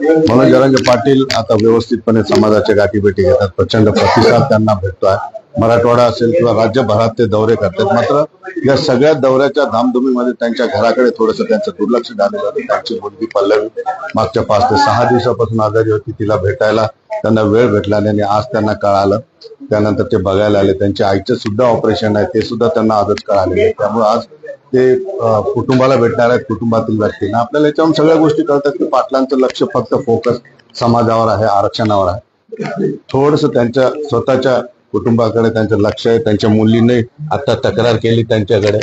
म्हणून जरांगे पाटील आता व्यवस्थितपणे समाजाच्या गाठीभेटी घेतात. प्रचंड प्रतिसाद त्यांना भेटतोय. मराठवाडा असेल किंवा राज्यभरात ते दौरे करतात. मात्र या सगळ्या दौऱ्याच्या धामधुमीमध्ये त्यांच्या घराकडे थोडस त्यांचं दुर्लक्ष झालेलं होतं त्यांची मुलगी पल्लवी मागच्या पाच ते सहा दिवसापासून आजारी होती. तिला भेटायला त्यांना वेळ भेटला नाही आणि आज त्यांना कळालं. त्यानंतर ते बघायला आले. त्यांच्या आईचं सुद्धा ऑपरेशन आहे. ते सुद्धा त्यांना आजच कळाले त्यामुळे आज ते कुटुंबाला भेटणार आहेत कुटुंबातील व्यक्तींना. आपल्याला याच्यावर सगळ्या गोष्टी कळतात की पाटलांचं लक्ष फक्त फोकस समाजावर आहे आरक्षणावर आहे. थोडस त्यांच्या स्वतःच्या कुटुंबाकडे त्यांचं लक्ष आहे त्यांच्या मुलीने आता तक्रार केली त्यांच्याकडे.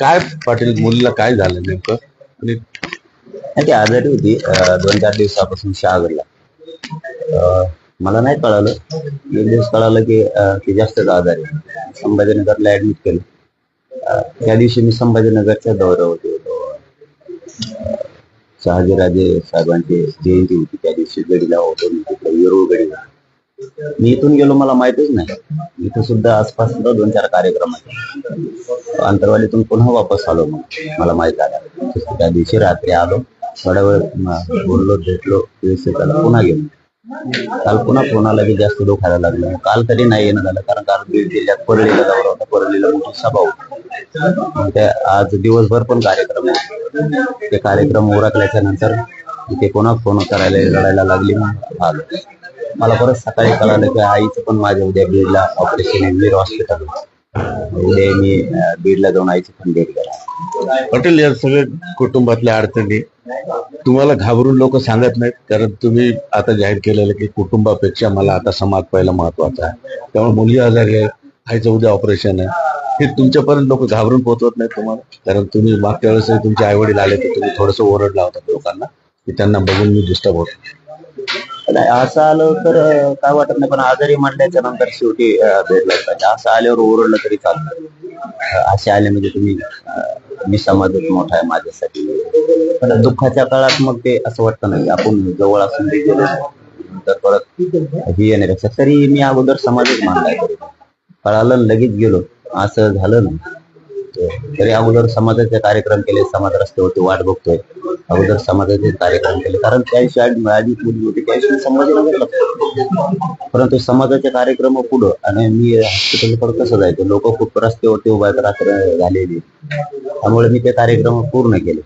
काय पाटील मुलीला काय झालं नेमकं? आणि नाही ती आजारी होती दोन चार दिवसापासून शहागडला. मला नाही कळालं. एक दिवस कळालं की ती जास्तच आजारी संभाजीनगरला ऍडमिट केलं. त्या दिवशी मी संभाजीनगरच्या दौऱ्यावर होतो. शहाजीराजे साहेबांची जयंती होती त्या दिवशी गडीला होतो. मी तिकडे वेरूळ गडीला. मी इथून गेलो मला माहितच नाही. इथं सुद्धा आसपास सुद्धा दोन चार कार्यक्रम आहेत. अंतरवालीतून पुन्हा वापस आलो मग मला माहीत आलं त्या दिवशी रात्री आलो. थोडा वेळ बोललो भेटलो व्यवस्थित आलं पुन्हा गेलो. काल पुन्हा कोणाला बी जास्त दुखायला लागलं? काल तरी नाही येणं झालं कारण काल बीड जिल्ह्यात परळीला दौरा होता परळीला मोठी सभा होती. मग त्या आज दिवसभर पण कार्यक्रम होते. ते कार्यक्रम उरकल्याच्या नंतर इथे कोणा फोन करायला रडायला लागली मग आलो मला परत सकाळी कळालं की आईचं पण माझ्या उद्या बीडला ऑपरेशन आहे बीड हॉस्पिटल हे मी बीडला जाऊन आईची पण भेट घ्यायला पटेल या सगळ्या कुटुंबातल्या अडचणी तुम्हाला घाबरून लोक सांगत नाहीत कारण तुम्ही आता जाहीर केलेलं की कुटुंबापेक्षा मला आता समाज पहिला महत्त्वाचा आहे. त्यामुळे मुलगी आजारी आहे आईचं उद्या ऑपरेशन आहे. हे तुमच्यापर्यंत लोक घाबरून पोहोचवत नाहीत तुम्हाला कारण तुम्ही मागच्या वेळेस तुमचे आई वडील आले तर तुम्ही थोडस ओरडला होता लोकांना की त्यांना बघून मी डिस्टर्ब होतो. नाही असं आलं तर अं, काय वाटत नाही पण आजारी म्हणल्याच्या नंतर शेवटी अं, पाहिजे म्हणजे असं आल्यावर ओरडलं तरी चालतं. असे आले म्हणजे तुम्ही अं, मी समाजात मोठा आहे माझ्यासाठी. पण दुःखाच्या काळात मग ते असं वाटतं नाही आपण जवळ असून ते गेलो तर परत ही येण्यापेक्षा तरी मी अगोदर समाजच मानलाय तरी कळालं लगेच गेलो. असं झालं ना तरी अगोदर समाजाचे कार्यक्रम केले समाज रस्त्यावरती वाट बघतोय. अगोदर समाजाचे कार्यक्रम केले. कारण त्या दिवशी आधी आधी मुलगी होती त्या दिवशी संभाजीनगरला होतो. परंतु समाजाचे कार्यक्रम पुढं आणि मी हॉस्पिटलकडे कसं जायचं? लोक खूप रस्त्यावरती उभा रात्र झालेली. त्यामुळे मी ते कार्यक्रम पूर्ण केले.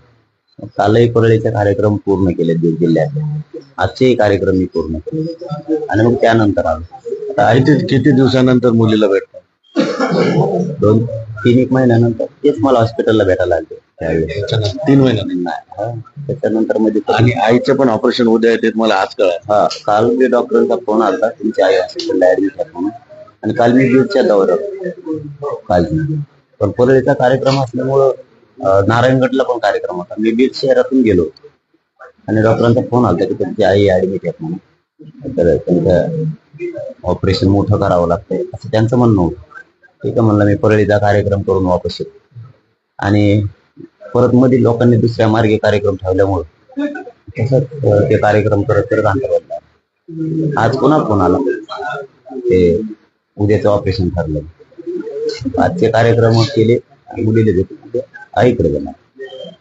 कालही परळीचे कार्यक्रम पूर्ण केले बीड जिल्ह्यात आजचेही कार्यक्रम मी पूर्ण केले. आणि मग त्यानंतर आलो. किती दिवसानंतर मुलीला भेटतात दोन तीन एक महिन्यानंतर तेच मला हॉस्पिटलला भेटायला लागले तीन हा. त्याच्यानंतरमध्ये तर- आणि आईचं पण ऑपरेशन उद्या येते मला आज कळालं. हा काल मी डॉक्टरांचा फोन आला तुमची आई हॉस्पिटलला ऍडमिट आहे म्हणून आणि काल मी बीडच्या दौऱ्यावर. काल. पण परळीचा कार्यक्रम असल्यामुळं नारायणगडला पण कार्यक्रम होता. मी बीड शहरातून गेलो. आणि डॉक्टरांचा फोन आला की तुमची आई ऍडमिट आहे म्हणून. तर त्यांचं ऑपरेशन मोठं करावं लागतंय. असं त्यांचं म्हणणं होतं. ठीक आहे म्हणलं मी परळीचा कार्यक्रम करून वापस येतो. आणि परत मध्ये लोकांनी दुसऱ्या मार्गे कार्यक्रम ठेवल्यामुळं तसंच ते कार्यक्रम करत करत अंतर आज पुन्हा फोन आला. ते उद्याचं ऑपरेशन ठरलं. आजचे कार्यक्रम केले आणि मुलीला आईकडे जाणार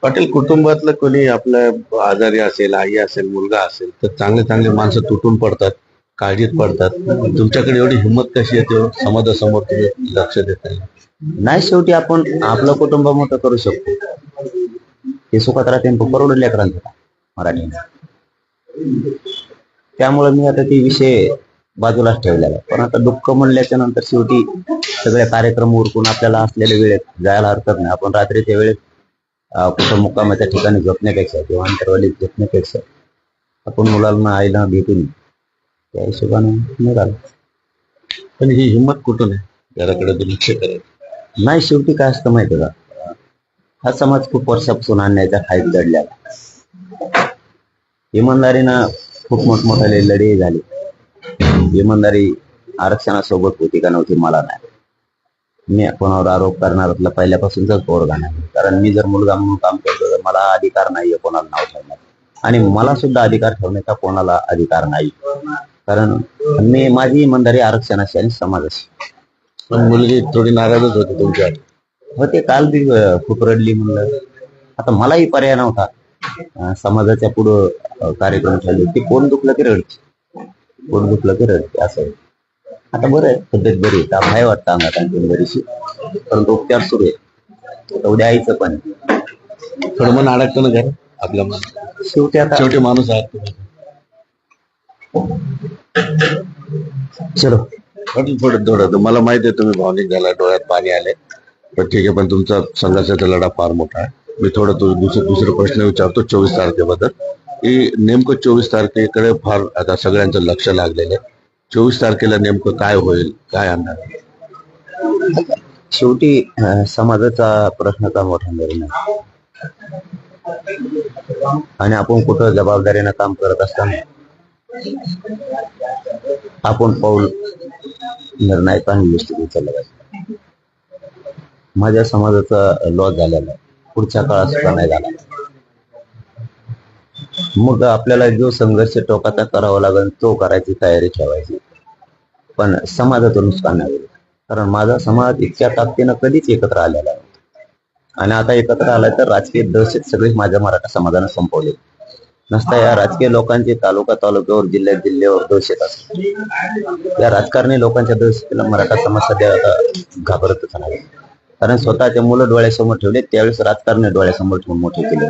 पाटील कुटुंबातलं कोणी आपलं आजारी असेल आई असेल मुलगा असेल तर चांगले चांगले माणसं तुटून पडतात. काळजीत पडतात. तुमच्याकडे एवढी हिंमत कशी येते समाजासमोर तुम्ही लक्ष देत नाही नाही शेवटी आपण आपलं कुटुंब मोठं करू शकतो. हे सुखात राहते परवडून लेकरांचं मराठी त्यामुळे मी आता ते विषय बाजूलाच ठेवलेला पण आता दुःख म्हणल्याच्या नंतर शेवटी सगळे कार्यक्रम उरकून आपल्याला असलेल्या वेळेत जायला हरकत नाही. आपण रात्रीच्या वेळेत अं, कुठं मुक्कामाच्या ठिकाणी झोपण्यापेक्षा किंवा अंतरवालीत झोपण्यापेक्षा आपण मुलांना आईला भेटून त्या हिशोबाने निघालो पण ही हिंमत कुठून आहे? घराकडे दुर्लक्ष करायचं नाही शेवटी काय असतं माहिती का? हा समाज खूप वर्षापासून आणण्याच्या खाईत दडलेला इमानदारीनं खूप मोठमोठाले लढे झाले. इमानदारी आरक्षणासोबत होती का नव्हती मला नाही. मी कोणावर आरोप करणारातला पहिल्यापासूनच पोरगा नाही कारण मी जर मुलगा म्हणून काम करतो तर मला अधिकार नाहीये कोणाला नाव ठेवण्याचा आणि मला सुद्धा अधिकार ठेवण्याचा कोणाला अधिकार नाही. कारण मी माझी इमानदारी आरक्षणाशी आणि समाजाशी. पण मुलगी थोडी नाराजच होती तुमच्या हो ते काल बी अं, खूप रडली म्हणलं. आता मलाही पर्याय नव्हता. अं, समाजाच्या पुढं अं, कार्यक्रम ठेवले की कोण दुखलं की रडते? कोण दुखलं की रडते? असं. आहे. आता बरं आहे तब्येत बरी आहे. ताप आहे वाटतं अंगात आणखी बरीचशी परंतु उपचार सुरू आहे. आता उद्या आईचं पण आहे. थोडं मन अडकतं ना घर आपल्या मन शेवटी आता शेवटी माणूस आहात तुम्ही. चलो. थोडं थोडं. मला माहिती आहे तुम्ही भावनिक झाला डोळ्यात पाणी आले पण ठीक आहे पण तुमचा संघर्षाचा लढा फार मोठा आहे. मी थोडं तो दुसरं दुसरं प्रश्न विचारतो चोवीस तारखेबद्दल. की नेमकं चोवीस तारखेकडे फार आता सगळ्यांचं लक्ष लागलेलं आहे. चोवीस तारखेला नेमकं काय होईल काय अंदाज शेवटी समाजाचा प्रश्नाचा मोठा निर्णय आणि आपण कुठं जबाबदारीनं काम करत असताना आपण पाऊल निर्णायक आणि व्यवस्थित पाहिजे. माझ्या समाजाचा लॉस झालेला आहे. पुढच्या काळात सुद्धा नाही झाला. मग आपल्याला जो संघर्ष टोकाचा करावा लागेल तो करायची तयारी ठेवायची. पण समाजाचं नुकसान नाही होईल कारण माझा समाज इतक्या ताकदीनं कधीच एकत्र आलेला आणि आता एकत्र आलाय तर राजकीय दहशत सगळी माझ्या मराठा समाजानं संपवली. नसता या राजकीय लोकांचे तालुका तालुक्यावर जिल्ह्यात जिल्ह्यावर दहशत येतात या राजकारणी लोकांच्या दहशतीला मराठा समाज सध्या आता घाबरतच नाही कारण स्वतःचे मुलं डोळ्यासमोर ठेवले त्यावेळेस राजकारणी डोळ्यासमोर ठेवून मोठे केले.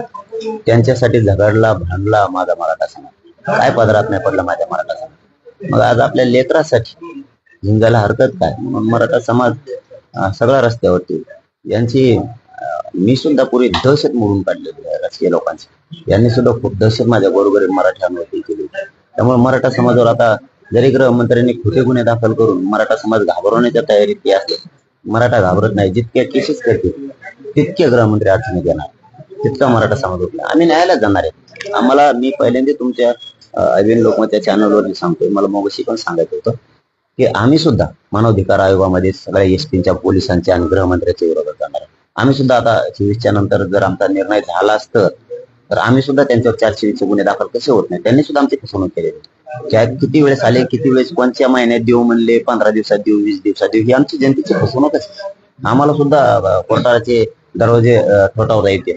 त्यांच्यासाठी झगडला भांडला माझा मराठा समाज. काय पदरात नाही पडला माझ्या मराठा समाज. मग आज आपल्या लेकरासाठी झिंगायला हरकत काय? म्हणून मराठा समाज सगळ्या रस्त्यावरती यांची मी सुद्धा पूर्वी दहशत मोडून काढलेली आहे राजकीय लोकांची. यांनी सुद्धा खूप दहशत माझ्या बरोबर मराठ्यांवरती केली. त्यामुळे मराठा समाजावर आता जरी गृहमंत्र्यांनी खोटे गुन्हे दाखल करून मराठा समाज घाबरवण्याच्या तयारीत ते असले मराठा घाबरत नाही. जितक्या केसेस करतील तितके गृहमंत्री अडचणीत येणार. तितका मराठा समाज उठला. आम्ही न्यायालयात जाणार आहे. आम्हाला मी पहिल्यांदा तुमच्या अरविंद लोकमतच्या चॅनलवर सांगतोय. मला मोगशी पण सांगायचं होतं की आम्ही सुद्धा मानवाधिकार आयोगामध्ये सगळ्या एसटीच्या पोलिसांच्या आणि गृहमंत्र्याच्या विरोधात जाणार आहे. आम्ही सुद्धा आता चोवीसच्या नंतर जर आमचा निर्णय झाला असतं तर आम्ही सुद्धा त्यांच्यावर चारशेचे गुन्हे दाखल कसे होत नाही? त्यांनी सुद्धा आमची फसवणूक केलेली त्या किती वेळेस आले किती वेळेस कोणत्या महिन्यात देऊ म्हणले पंधरा दिवसात देऊ वीस दिवसात देऊ ही आमची जनतेची फसवणूकच आम्हाला सुद्धा कोर्टाचे दरवाजे ठोठावता येते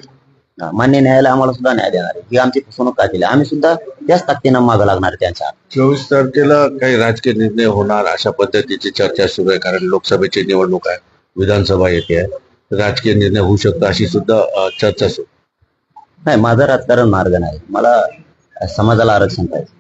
मान्य न्यायालय आम्हाला सुद्धा न्याय देणार ही आमची फसवणूक का केली? आम्ही सुद्धा त्याच ताकदीनं मागं लागणार आहे त्यांच्या. चोवीस तारखेला काही राजकीय निर्णय होणार अशा पद्धतीची चर्चा सुरू आहे कारण लोकसभेची निवडणूक आहे विधानसभा येते. आहे राजकीय निर्णय होऊ शकतो अशी सुद्धा चर्चा सुरू नाही माझं राजकारण मार्ग नाही. मला समाजाला आरक्षण पाहिजे.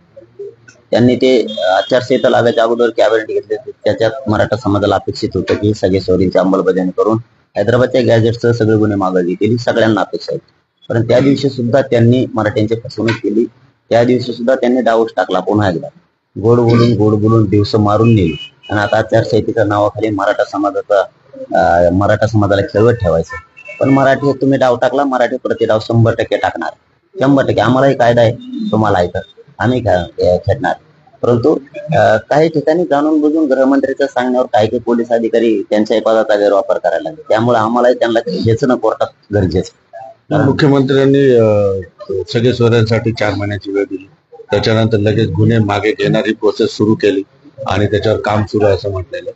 त्यांनी ते आचारसंहिता लागायच्या अगोदर कॅबिनेट घेतले त्याच्यात मराठा समाजाला अपेक्षित होतं की सगळे सोयरींची अंमलबजावणी करून हैदराबादच्या गॅजेटचं सगळे गुन्हे मागावी केली सगळ्यांना अपेक्षा होती. पण त्या दिवशी सुद्धा त्यांनी मराठ्यांची फसवणूक केली. त्या दिवशी सुद्धा त्यांनी डावस टाकला पुन्हा एकदा. गोड बोलून गोड बोलून दिवस मारून नेली. आणि आता आचारसंहितेच्या नावाखाली मराठा समाजाचा मराठा समाजाला खेळवत ठेवायचं. पण मराठी तुम्ही डाव टाकला मराठी प्रति डाव शंभर टक्के टाकणार. शंभर टक्के. आम्हालाही कायदा आहे तुम्हाला ऐकत आम्ही खेळणार. परंतु काही ठिकाणी जाणून बुजून गृहमंत्र्याच्या सांगण्यावर काही काही पोलीस अधिकारी त्यांच्याही पदाचा गैरवापर करायला लागले. त्यामुळे आम्हालाही त्यांना घ्यायचं कोर्टात गरजेचं मुख्यमंत्र्यांनी सगळे सोयऱ्यांसाठी चार महिन्याची वेळ दिली. त्याच्यानंतर लगेच गुन्हे मागे घेणारी प्रोसेस सुरू केली आणि त्याच्यावर काम सुरू आहे असं म्हटलेलं.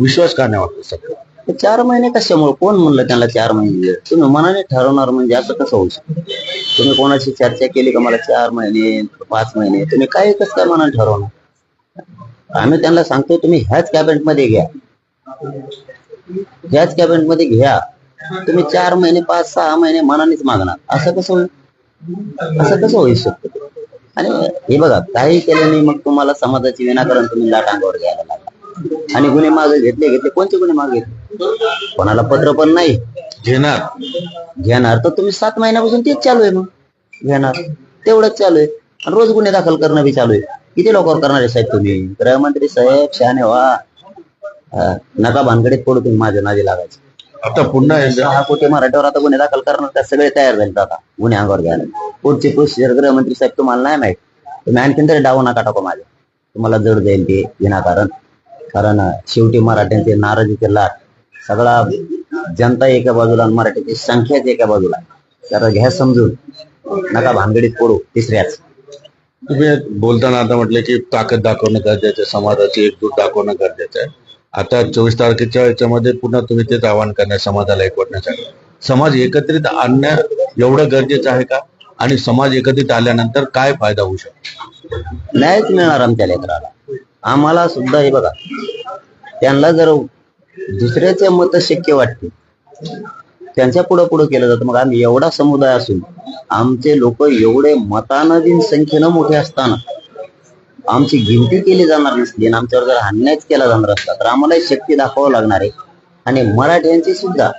विश्वास का नाही वाटतो सगळं? चार महिने कशामुळे? कोण म्हणलं त्यांना चार महिने? वेळ? तुम्ही मनाने ठरवणार म्हणजे असं कसं होऊ शकतं? तुम्ही कोणाशी चर्चा केली का मला चार महिने पाच महिने? तुम्ही काय कसं काय मनाने ठरवणार? आम्ही त्यांना सांगतो तुम्ही ह्याच कॅबिनेटमध्ये घ्या. ह्याच कॅबिनेटमध्ये घ्या. तुम्ही चार महिने पाच सहा महिने मनानेच मागणार. असं कसं होईल? असं कसं होऊ शकतं? आणि हे बघा काही केलं नाही मग तुम्हाला समाजाची विनाकारण तुम्ही लाट अंगावर घ्यायला लागला. आणि गुन्हे मागे घेतले घेतले. कोणते गुन्हे मागे घेतले? कोणाला पत्र पण नाही. घेणार. घेणार तर तुम्ही सात महिन्यापासून तेच चालू आहे मग. घेणार. तेवढंच चालू आहे. आणि रोज गुन्हे दाखल करणं बी चालू आहे. किती लोकांवर करणार आहे साहेब तुम्ही? गृहमंत्री साहेब शहाणे व्हा. अं, नका भानगडीत पडू तुम्ही माझ्या नादी लागायचे. आता पुन्हा एकदा सहा कोटी मराठीवर आता गुन्हे दाखल करणार त्या सगळे तयार झाले आता गुन्हे अंगावर घ्यायला. पुढची प्रोसिजर गृहमंत्री साहेब तुम्हाला नाही माहीत. तुम्ही आणखीन तरी डावू नका टाकू माझे. तुम्हाला जड जाईल ते विनाकारण. कारण शेवटी मराठ्यांचे नाराजीचे लाट. सगळा जनता एका बाजूला आणि मराठ्याची संख्याच एका बाजूला. जरा घ्या समजून. नका भानगडीत पडू तिसऱ्याच. तुम्ही बोलताना आता म्हटलं की ताकद दाखवणं गरजेचं समाजाची एकजूट दाखवणं गरजेचं आहे. आता चोवीस तारखेच्या याच्यामध्ये पुन्हा तुम्ही तेच आवाहन करणार समाजाला एकवटण्यासाठी समाज एकत्रित आणणं एवढं गरजेचं आहे का? आणि समाज एकत्रित आल्यानंतर काय फायदा होऊ शकतो? न्यायच मिळणार आमच्या लेकराला. आम्हाला सुद्धा हे बघा त्यांना जर दुसऱ्याचे मत शक्य वाटते. त्यांच्या पुढं पुढं केलं जातं. मग आम्ही एवढा समुदाय असून आमचे लोक एवढे मतानं दिन संख्येनं मोठे असताना आमची गिनती केली जाणार नसली आणि आमच्यावर जर अन्यायच केला जाणार असता तर आम्हाला शक्ती दाखवावं लागणार आहे. आणि मराठ्यांची सुद्धा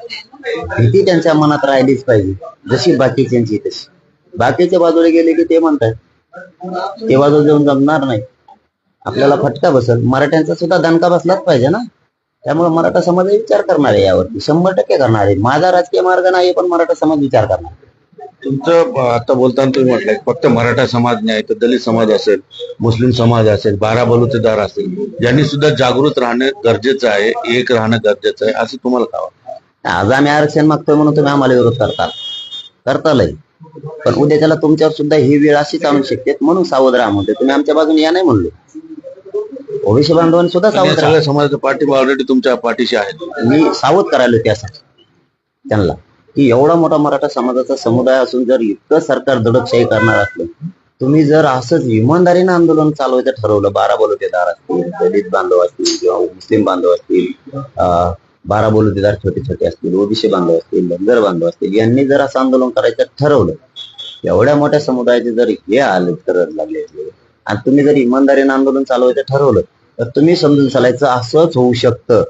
भीती त्यांच्या मनात राहिलीच पाहिजे जशी बाकीच्यांची तशी. बाकीच्या बाजूला गेले की ते म्हणतात ते बाजू जाऊन जमणार नाही. आपल्याला फटका बसल मराठ्यांचा सुद्धा दणका बसलाच पाहिजे ना. त्यामुळे मराठा समाज विचार करणार आहे यावरती. शंभर टक्के करणार आहे. माझा राजकीय मार्ग नाही पण मराठा समाज विचार करणार तुमचं आता बोलताना तुम्ही म्हटलं फक्त मराठा समाज नाही तर दलित समाज असेल मुस्लिम समाज असेल बारा बलुतेदार असेल यांनी सुद्धा जागृत राहणं गरजेचं आहे एक राहणं गरजेचं आहे असं तुम्हाला काय वाटतं? आज आम्ही आरक्षण मागतोय म्हणून तुम्ही आम्हाला विरोध करता. करतालय. पण उद्या त्याला तुमच्यावर सुद्धा ही वेळ अशीच आणू शकते म्हणून सावध राहा म्हणते तुम्ही आमच्या बाजूने या नाही म्हणलो. ओबीसी बांधवांनी सुद्धा सावध राहा सगळ्या समाजाचा पाठिंबा ऑलरेडी तुमच्या पाठीशी आहे मी सावध करायला त्यासाठी. त्यांना. की एवढा मोठा मराठा समाजाचा समुदाय असून जर इतकं सरकार दडपशाही करणार असलं तुम्ही जर असंच इमानदारीनं आंदोलन चालवायचं ठरवलं बारा बलुतेदार असतील दलित बांधव असतील किंवा मुस्लिम बांधव असतील अं, बारा बलुतेदार छोटे छोटे असतील ओबीसी बांधव असतील बंदर बांधव असतील यांनी जर असं आंदोलन करायचं ठरवलं एवढ्या मोठ्या समुदायाचे जर हे आले करत लागले. आणि तुम्ही जर इमानदारीनं आंदोलन चालवायचं ठरवलं तर तुम्ही समजून चालायचं असंच होऊ शकतं.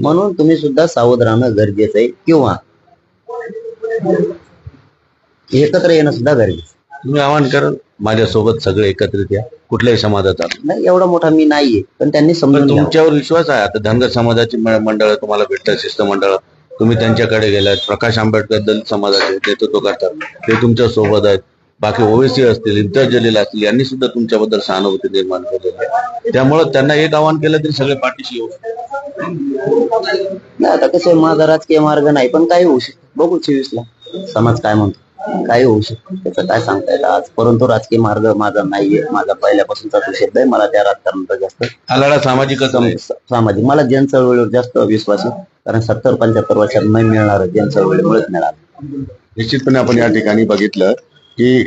म्हणून तुम्ही सुद्धा सावध राहणं गरजेचं आहे. किंवा एकत्र येणं सुद्धा गरजेचं. तुम्ही आवाहन कराल माझ्यासोबत सगळे एकत्रित या. कुठल्याही समाजाचा नाही एवढा मोठा मी नाहीये पण त्यांनी समजून. तुमच्यावर विश्वास आहे. आता धनगर समाजाची मंडळं तुम्हाला भेटतात शिष्टमंडळ तुम्ही त्यांच्याकडे गेलात. प्रकाश आंबेडकर दलित समाजाचे नेतृत्व करतात. ते तुमच्यासोबत आहेत. बाकी ओवेसी असतील इंतर जलील असतील यांनी सुद्धा तुमच्याबद्दल सहानुभूती निर्माण केलेली आहे. त्यामुळे त्यांना एक आवाहन केलं तरी सगळे पाठीशी येऊ. नाही आता कसं माझा राजकीय मार्ग नाही पण काही होऊ शकतं. बघू चोवीसला. समाज काय म्हणतो? काही होऊ शकतं. त्याचं काय सांगता येतं आज? परंतु राजकीय मार्ग माझा नाहीये. माझा पहिल्यापासूनचा तो शब्द आहे. मला त्या राजकारणाचा जास्त हा लढा सामाजिकच आहे. सम- सामाजिक. मला जन चळवळीवर जास्त विश्वास आहे. कारण सत्तर पंच्याहत्तर वर्षात नाही मिळणार जन चळवळीमुळेच मिळालं. निश्चितपणे आपण या ठिकाणी बघितलं की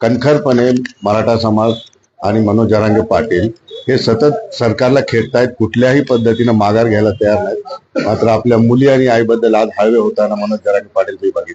कणखरपणे मराठा समाज आणि मनोज जरांगे पाटील हे सतत सरकारला खेळतायत कुठल्याही पद्धतीनं माघार घ्यायला तयार नाहीत. मात्र आपल्या मुली आणि आईबद्दल आज हळवे होताना मनोज जरांगे पाटील मी बघितलं.